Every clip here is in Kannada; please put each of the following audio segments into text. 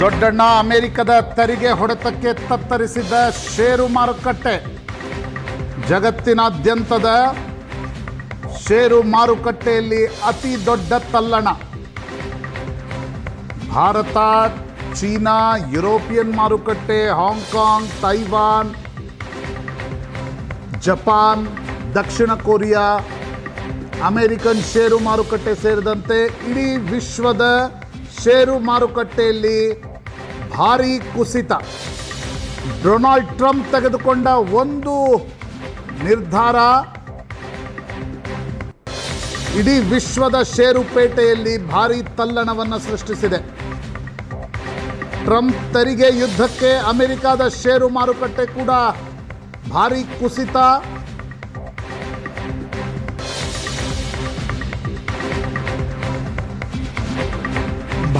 ದೊಡ್ಡಣ್ಣ ಅಮೆರಿಕದ ತೆರಿಗೆ ಹೊಡೆತಕ್ಕೆ ತತ್ತರಿಸಿದ ಷೇರು ಮಾರುಕಟ್ಟೆ. ಜಗತ್ತಿನಾದ್ಯಂತದ ಷೇರು ಮಾರುಕಟ್ಟೆಯಲ್ಲಿ ಅತಿ ದೊಡ್ಡ ತಲ್ಲಣ. ಭಾರತ, ಚೀನಾ, ಯುರೋಪಿಯನ್ ಮಾರುಕಟ್ಟೆ, ಹಾಂಗ್ಕಾಂಗ್, ತೈವಾನ್, ಜಪಾನ್, ದಕ್ಷಿಣ ಕೊರಿಯಾ, ಅಮೆರಿಕನ್ ಷೇರು ಮಾರುಕಟ್ಟೆ ಸೇರಿದಂತೆ ಇಡೀ ವಿಶ್ವದ ಷೇರು ಮಾರುಕಟ್ಟೆಯಲ್ಲಿ ಭಾರೀ ಕುಸಿತ. ಡೊನಾಲ್ಡ್ ಟ್ರಂಪ್ ತೆಗೆದುಕೊಂಡ ಒಂದು ನಿರ್ಧಾರ. ಇಡೀ ವಿಶ್ವದ ಷೇರುಪೇಟೆಯಲ್ಲಿ ಭಾರಿ ತಲ್ಲಣವನ್ನು ಸೃಷ್ಟಿಸಿದೆ. ಟ್ರಂಪ್ ತೆರಿಗೆ ಯುದ್ಧಕ್ಕೆ ಅಮೆರಿಕದ ಷೇರು ಮಾರುಕಟ್ಟೆ ಕೂಡ ಭಾರಿ ಕುಸಿತ.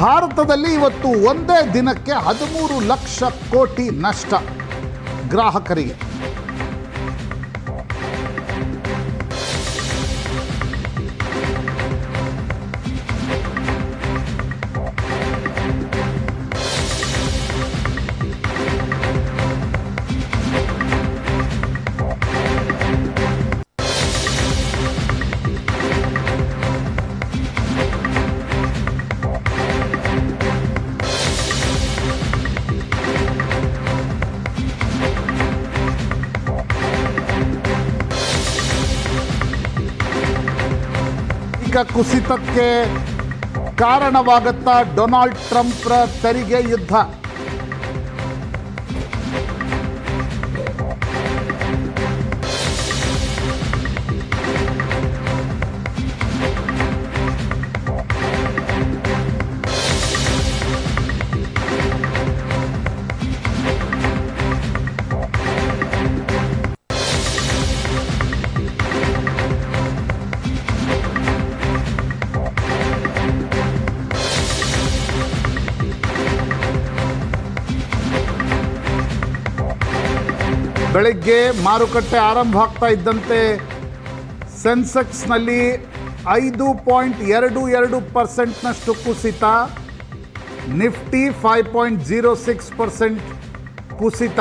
ಭಾರತದಲ್ಲಿ ಇವತ್ತು ಒಂದೇ ದಿನಕ್ಕೆ ಹದಿಮೂರು ಲಕ್ಷ ಕೋಟಿ ನಷ್ಟ ಗ್ರಾಹಕರಿಗೆ. ಈಗ ಕುಸಿತಕ್ಕೆ ಕಾರಣವಾಗುತ್ತಾ ಡೊನಾಲ್ಡ್ ಟ್ರಂಪ್ರ ತೆರಿಗೆ ಯುದ್ಧ. ಬೆಳಗ್ಗೆ ಮಾರುಕಟ್ಟೆ ಆರಂಭ ಆಗ್ತಾ ಇದ್ದಂತೆ ಸೆನ್ಸೆಕ್ಸ್ನಲ್ಲಿ ಐದು ಪಾಯಿಂಟ್ ಎರಡು ಎರಡು ಪರ್ಸೆಂಟ್ನಷ್ಟು ಕುಸಿತ, Nifty five point zero six percent ಕುಸಿತ.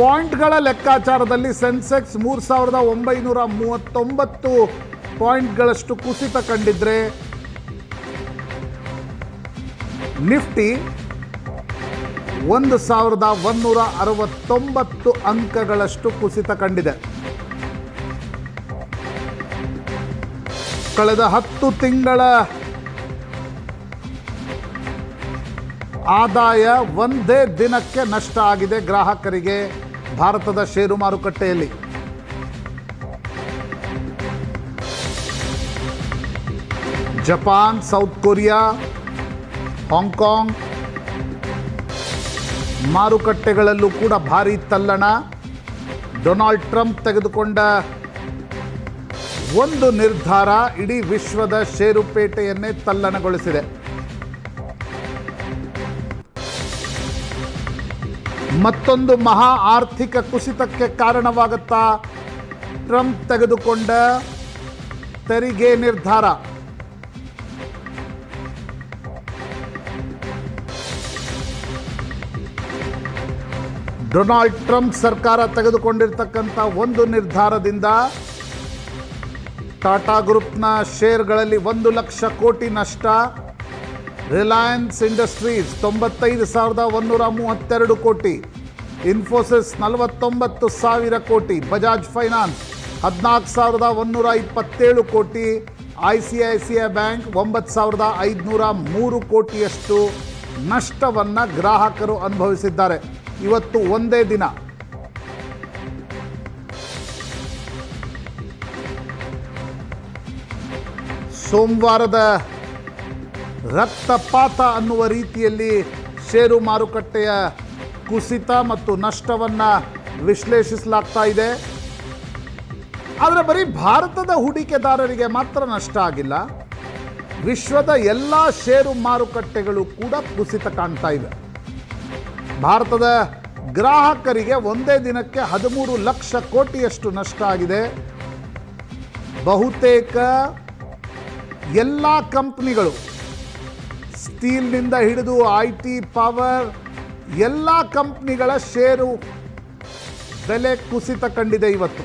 ಪಾಯಿಂಟ್ಗಳ ಲೆಕ್ಕಾಚಾರದಲ್ಲಿ ಸೆನ್ಸೆಕ್ಸ್ ಮೂರು ಸಾವಿರದ ಒಂಬೈನೂರ ಮೂವತ್ತೊಂಬತ್ತು ಪಾಯಿಂಟ್ಗಳಷ್ಟು ಕುಸಿತ ಕಂಡಿದ್ರೆ, ನಿಫ್ಟಿ ಒಂದು ಸಾವಿರದ ಒಂದೂರ ಅರವತ್ತೊಂಬತ್ತು ಅಂಕಗಳಷ್ಟು ಕುಸಿತ ಕಂಡಿದೆ. ಕಳೆದ ಹತ್ತು ತಿಂಗಳ ಆದಾಯ ಒಂದೇ ದಿನಕ್ಕೆ ನಷ್ಟ ಆಗಿದೆ ಗ್ರಾಹಕರಿಗೆ ಭಾರತದ ಷೇರು ಮಾರುಕಟ್ಟೆಯಲ್ಲಿ. Japan, South Korea, Hong Kong ಮಾರುಕಟ್ಟೆಗಳಲ್ಲೂ ಕೂಡ ಭಾರೀ ತಲ್ಲಣ. ಡೊನಾಲ್ಡ್ ಟ್ರಂಪ್ ತೆಗೆದುಕೊಂಡ ಒಂದು ನಿರ್ಧಾರ ಇಡೀ ವಿಶ್ವದ ಷೇರುಪೇಟೆಯನ್ನೇ ತಲ್ಲಣಗೊಳಿಸಿದೆ. ಮತ್ತೊಂದು ಮಹಾ ಆರ್ಥಿಕ ಕುಸಿತಕ್ಕೆ ಕಾರಣವಾಗುತ್ತಾ ಟ್ರಂಪ್ ತೆಗೆದುಕೊಂಡ ತೆರಿಗೆ ನಿರ್ಧಾರ. ಡೊನಾಲ್ಡ್ ಟ್ರಂಪ್ ಸರ್ಕಾರ ತೆಗೆದುಕೊಂಡಿರ್ತಕ್ಕಂಥ ಒಂದು ನಿರ್ಧಾರದಿಂದ ಟಾಟಾ ಗ್ರೂಪ್ನ ಶೇರ್ಗಳಲ್ಲಿ ಒಂದು ಲಕ್ಷ ಕೋಟಿ ನಷ್ಟ. ರಿಲಯನ್ಸ್ ಇಂಡಸ್ಟ್ರೀಸ್ ತೊಂಬತ್ತೈದು ಸಾವಿರದ ಒಂದೂರ ಮೂವತ್ತೆರಡು ಕೋಟಿ. ಇನ್ಫೋಸಿಸ್ ನಲವತ್ತೊಂಬತ್ತು ಸಾವಿರ ಕೋಟಿ. ಬಜಾಜ್ ಫೈನಾನ್ಸ್ ಹದಿನಾಲ್ಕು ಸಾವಿರದ ಒಂದೂರ ಇಪ್ಪತ್ತೇಳು ಕೋಟಿ. I C I C I bank ಒಂಬತ್ತು ಸಾವಿರದ ಐದುನೂರ ಮೂರು ಕೋಟಿಯಷ್ಟು ನಷ್ಟವನ್ನು ಗ್ರಾಹಕರು ಅನುಭವಿಸಿದ್ದಾರೆ. ಇವತ್ತು ಒಂದೇ ದಿನ. ಸೋಮವಾರದ ರಕ್ತಪಾತ ಅನ್ನುವ ರೀತಿಯಲ್ಲಿ ಷೇರು ಮಾರುಕಟ್ಟೆಯ ಕುಸಿತ ಮತ್ತು ನಷ್ಟವನ್ನು ವಿಶ್ಲೇಷಿಸಲಾಗ್ತಾ ಇದೆ. ಆದರೆ ಬರೀ ಭಾರತದ ಹೂಡಿಕೆದಾರರಿಗೆ ಮಾತ್ರ ನಷ್ಟ ಆಗಿಲ್ಲ. ವಿಶ್ವದ ಎಲ್ಲ ಷೇರು ಮಾರುಕಟ್ಟೆಗಳು ಕೂಡ ಕುಸಿತ ಕಾಣ್ತಾ ಇವೆ. ಭಾರತದ ಗ್ರಾಹಕರಿಗೆ ಒಂದೇ ದಿನಕ್ಕೆ ಹದಿಮೂರು ಲಕ್ಷ ಕೋಟಿಯಷ್ಟು ನಷ್ಟ ಆಗಿದೆ. ಬಹುತೇಕ ಎಲ್ಲ ಕಂಪ್ನಿಗಳು ಸ್ಟೀಲ್ನಿಂದ ಹಿಡಿದು ಐ ಟಿ ಪವರ್ ಎಲ್ಲ ಕಂಪ್ನಿಗಳ ಷೇರು ಬೆಲೆ ಕುಸಿತ ಕಂಡಿದೆ ಇವತ್ತು.